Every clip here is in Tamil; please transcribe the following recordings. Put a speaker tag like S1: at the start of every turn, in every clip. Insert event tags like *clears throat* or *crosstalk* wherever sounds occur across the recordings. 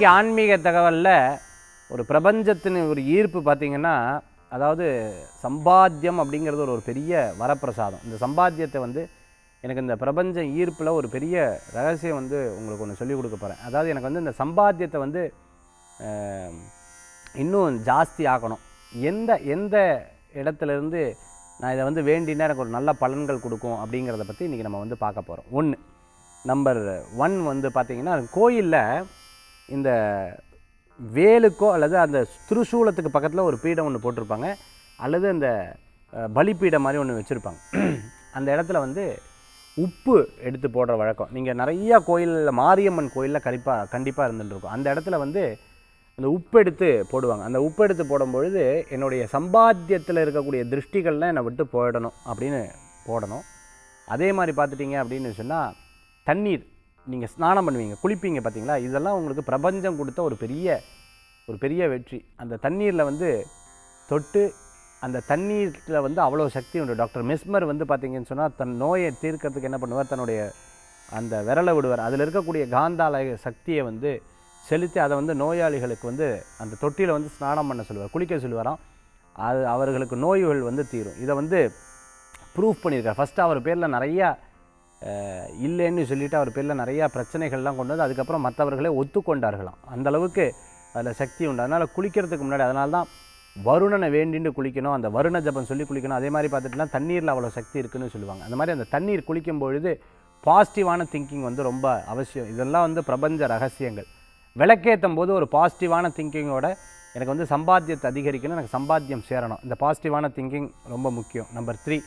S1: இன்றைக்கி ஆன்மீக தகவலில் ஒரு பிரபஞ்சத்தின் ஒரு ஈர்ப்பு பார்த்திங்கன்னா அதாவது சம்பாத்தியம் அப்படிங்கிறது ஒரு ஒரு பெரிய வரப்பிரசாதம். இந்த சம்பாத்தியத்தை வந்து எனக்கு இந்த பிரபஞ்ச ஈர்ப்பில் ஒரு பெரிய ரகசியம் வந்து உங்களுக்கு ஒன்று சொல்லிக் கொடுக்க போகிறேன் அதாவது எனக்கு வந்து இந்த சம்பாத்தியத்தை வந்து இன்னும் ஜாஸ்தி ஆக்கணும். எந்த எந்த இடத்துலேருந்து நான் இதை வந்து வேண்டினா எனக்கு ஒரு நல்ல பலன்கள் கொடுக்கும் அப்படிங்கிறத பற்றி இன்றைக்கி நம்ம வந்து பார்க்க போகிறோம் ஒன்று நம்பர் ஒன் வந்து பார்த்திங்கன்னா கோயிலில் இந்த வேலுக்கோ அல்லது அந்த திருசூலத்துக்கு பக்கத்தில் ஒரு பீடம் ஒன்று போட்டிருப்பாங்க. அல்லது அந்த பலிப்பீடம் மாதிரி ஒன்று வச்சுருப்பாங்க. *clears throat* அந்த இடத்துல வந்து உப்பு எடுத்து போடுற வழக்கம். நீங்கள் நிறையா கோயிலில் மாரியம்மன் கோயிலில் கண்டிப்பாக கண்டிப்பாக இருந்துட்டுருக்கும் அந்த இடத்துல வந்து அந்த உப்பு எடுத்து போடுவாங்க. அந்த உப்பு எடுத்து போடும்பொழுது என்னுடைய சம்பாத்தியத்தில் இருக்கக்கூடிய திருஷ்டிகள்லாம் என்னை விட்டு போயிடணும் அப்படின்னு போடணும். அதே மாதிரி பார்த்துட்டிங்க அப்படின்னு சொன்னால் தண்ணீர். நீங்கள் ஸ்நானம் பண்ணுவீங்க குளிப்பீங்க பார்த்தீங்களா இதெல்லாம் உங்களுக்கு பிரபஞ்சம் கொடுத்த ஒரு பெரிய ஒரு பெரிய வெற்றி. அந்த தண்ணீரில் வந்து தொட்டு அந்த தண்ணீரில் வந்து அவ்வளோ சக்தி உண்டு. டாக்டர் மெஸ்மர் வந்து பார்த்தீங்கன்னு சொன்னால் தன் நோயை தீர்க்கறதுக்கு என்ன பண்ணுவார்? தன்னுடைய அந்த விரலை விடுவார். அதில் இருக்கக்கூடிய காந்தால சக்தியை வந்து செலுத்தி அதை வந்து நோயாளிகளுக்கு வந்து அந்த தொட்டியில் வந்து ஸ்நானம் பண்ண சொல்லுவார் குளிக்க சொல்லுவாராம். அது அவர்களுக்கு நோய்கள் வந்து தீரும். இதை வந்து ப்ரூஃப் பண்ணியிருக்கார். ஃபஸ்ட்டு அவர் பேரில் நிறையா இல்லைன்னு சொல்லிட்டு அவர் பேரில் நிறையா பிரச்சனைகள்லாம் கொண்டு வந்து அதுக்கப்புறம் மற்றவர்களே ஒத்துக்கொண்டார்களாம். அந்தளவுக்கு அதில் சக்தி உண்டு. அதனால் குளிக்கிறதுக்கு முன்னாடி அதனால தான் வருணனை வேண்டின்னு குளிக்கணும் அந்த வருண ஜபம் சொல்லி குளிக்கணும் அதே மாதிரி பார்த்துட்டுனா தண்ணீரில் அவ்வளோ சக்தி இருக்குன்னு சொல்லுவாங்க. அந்த மாதிரி அந்த தண்ணீர் குளிக்கும் பொழுது பாசிட்டிவான திங்கிங் வந்து ரொம்ப அவசியம். இதெல்லாம் வந்து பிரபஞ்ச ரகசியங்கள். விளக்கேற்றும் போது ஒரு பாசிட்டிவான திங்கிங்கோட எனக்கு வந்து சம்பாத்தியத்தை அதிகரிக்கணும் எனக்கு சம்பாத்தியம் சேரணும். இந்த பாசிட்டிவான திங்கிங் ரொம்ப முக்கியம். நம்பர் த்ரீ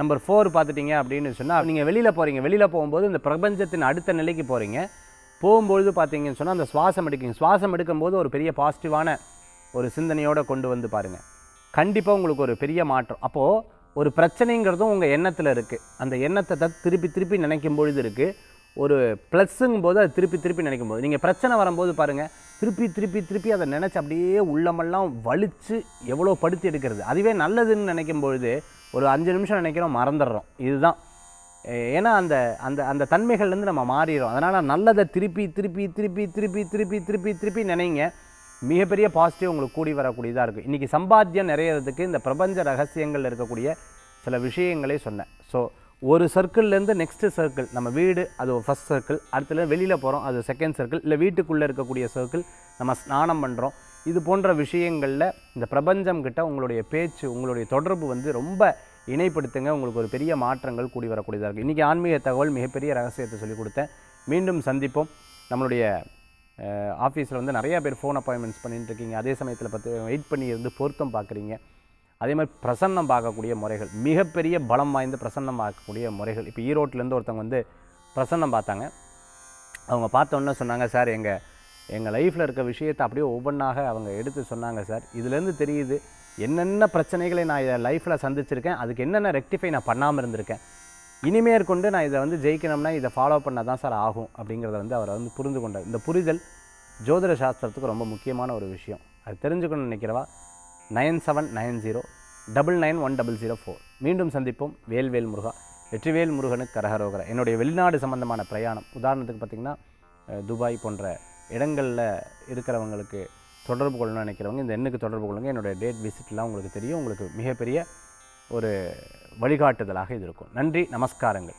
S1: நம்பர் ஃபோர் பார்த்துட்டிங்க அப்படின்னு சொன்னால் நீங்கள் வெளியில் போகிறீங்க வெளியில் போகும்போது இந்த பிரபஞ்சத்தின் அடுத்த நிலைக்கு போகிறீங்க போகும்பொழுது பார்த்தீங்கன்னு சொன்னால் அந்த சுவாசம் எடுக்கிங்க. சுவாசம் எடுக்கும்போது ஒரு பெரிய பாசிட்டிவான ஒரு சிந்தனையோடு கொண்டு வந்து பாருங்கள் கண்டிப்பாக உங்களுக்கு ஒரு பெரிய மாற்றம். அப்போது ஒரு பிரச்சனைங்கிறதும் உங்கள் எண்ணத்தில் இருக்குது அந்த எண்ணத்தை தான் திருப்பி திருப்பி நினைக்கும் பொழுது இருக்குது ஒரு ப்ளஸ்ஸுங்கும் போது அது திருப்பி திருப்பி நினைக்கும் போது நீங்கள் பிரச்சனை வரும்போது பாருங்கள் திருப்பி திருப்பி திருப்பி அதை நினச்சி அப்படியே உள்ளமெல்லாம் வலித்து எவ்வளோ படுத்தி எடுக்கிறது. அதுவே நல்லதுன்னு நினைக்கும் பொழுது ஒரு அஞ்சு நிமிஷம் நினைக்கிறோம் மறந்துடுறோம். இதுதான். ஏன்னா அந்த அந்த அந்த தன்மைகள்லேருந்து நம்ம மாறிடுறோம். அதனால் நல்லதை திருப்பி திருப்பி திருப்பி திருப்பி திருப்பி திருப்பி திருப்பி நினைங்க. மிகப்பெரிய பாசிட்டிவ் உங்களுக்கு கூடி வரக்கூடியதாக இருக்குது இன்றைக்கி சம்பாத்தியம் நிறையிறதுக்கு இந்த பிரபஞ்ச ரகசியங்கள் இருக்கக்கூடிய சில விஷயங்களே சொன்னேன். ஸோ ஒரு சர்க்கிள்லேருந்து நெக்ஸ்ட்டு சர்க்கிள் நம்ம வீடு அது ஒரு ஃபஸ்ட் சர்க்கிள் அடுத்துல வெளியில் போகிறோம் அது செகண்ட் சர்க்கிள் இல்லை வீட்டுக்குள்ளே இருக்கக்கூடிய சர்க்கிள் நம்ம ஸ்நானம் பண்ணுறோம் இது போன்ற விஷயங்களில் இந்த பிரபஞ்சம் கிட்ட உங்களுடைய பேச்சு உங்களுடைய தொடர்பு வந்து ரொம்ப இணைப்படுத்துங்க. உங்களுக்கு ஒரு பெரிய மாற்றங்கள் கூடி வரக்கூடியதாக இருக்குது இன்றைக்கி ஆன்மீக தகவல் மிகப்பெரிய ரகசியத்தை சொல்லிக் கொடுத்தேன். மீண்டும் சந்திப்போம். நம்மளுடைய ஆஃபீஸில் வந்து நிறையா பேர் ஃபோன் அப்பாயின்மெண்ட்ஸ் பண்ணிட்டு இருக்கீங்க. அதே சமயத்தில் பார்த்து வெயிட் பண்ணி இருந்து பொருத்தம் பார்க்குறீங்க அதே மாதிரி பிரசன்னம் பார்க்கக்கூடிய முறைகள் மிகப்பெரிய பலம் வாய்ந்த பிரசன்னம் பார்க்கக்கூடிய முறைகள். இப்போ ஈரோட்டிலேருந்து ஒருத்தவங்க வந்து பிரசன்னம் பார்த்தாங்க. அவங்க பார்த்தோன்னே சொன்னாங்க சார் எங்கள் எங்கள் லைஃப்பில் இருக்க விஷயத்தை அப்படியே ஒவ்வொன்றாக அவங்க எடுத்து சொன்னாங்க சார் இதுலேருந்து தெரியுது என்னென்ன பிரச்சனைகளை நான் இதை லைஃப்பில் சந்திச்சிருக்கேன் அதுக்கு என்னென்ன ரெக்டிஃபை நான் பண்ணாமல் இருந்திருக்கேன். இனிமேற்கொண்டு நான் இதை வந்து ஜெயிக்கணும்னா இதை ஃபாலோ பண்ணால் தான் சார் ஆகும் அப்படிங்கிறத வந்து அவர் வந்து புரிந்து கொண்டார் இந்த புரிதல் ஜோதிட சாஸ்திரத்துக்கு ரொம்ப முக்கியமான ஒரு விஷயம். அது தெரிஞ்சுக்கணும்னு நினைக்கிறவா? Nine seven nine zero double nine one double zero four. மீண்டும் சந்திப்போம். வேல்வேல் முருகா வெற்றிவேல் முருகனுக்கு கரகரோகர என்னுடைய வெளிநாடு சம்பந்தமான பிரயாணம். உதாரணத்துக்கு பார்த்திங்கன்னா துபாய் போன்ற இடங்களில் இருக்கிறவங்களுக்கு தொடர்பு கொள்ளணும்னு நினைக்கிறவங்க இந்த எண்ணுக்கு தொடர்பு கொள்ளுங்க. என்னுடைய டேட் விசிட்லாம் உங்களுக்கு தெரியும். உங்களுக்கு மிகப்பெரிய ஒரு வழிகாட்டுதலாக இது இருக்கும். நன்றி நமஸ்காரங்கள்.